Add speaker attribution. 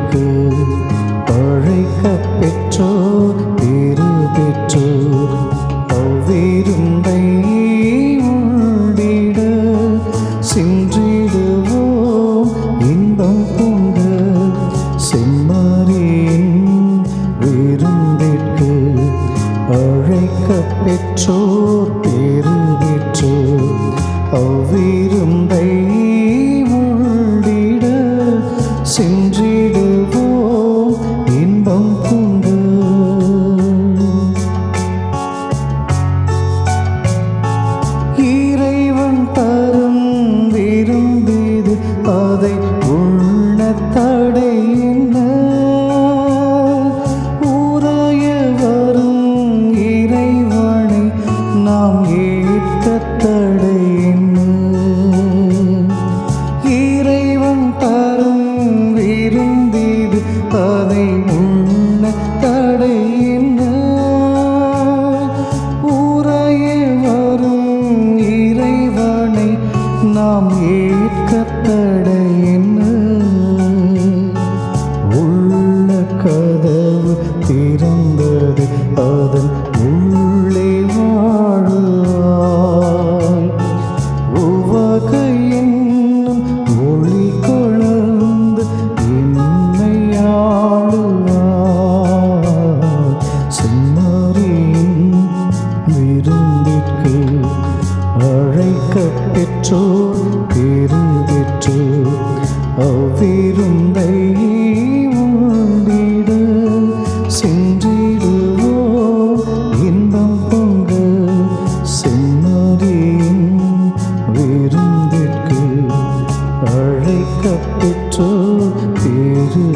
Speaker 1: வீட்டிற்கு அழைக்க பெற்றோ திரு பெற்றோ அவ்விருந்தை உண்டிட சென்றிடுவோம் பெற்றோ விரும்பிது உண்ண தடை என்ன? உரைய வரும் இறைவனை நாம் ஏற்க தடை என்ன? உள்ள கதவு திறந்தது அதன் உள்ள. பெற்றோ பேரு பெற்றோர். அவ்விருந்தை உண்டிட சென்றிடுவோம் இன்பம் பொங்க செம்மறியின் விருந்திற்கு அழைக்க பெற்றோர் பேரு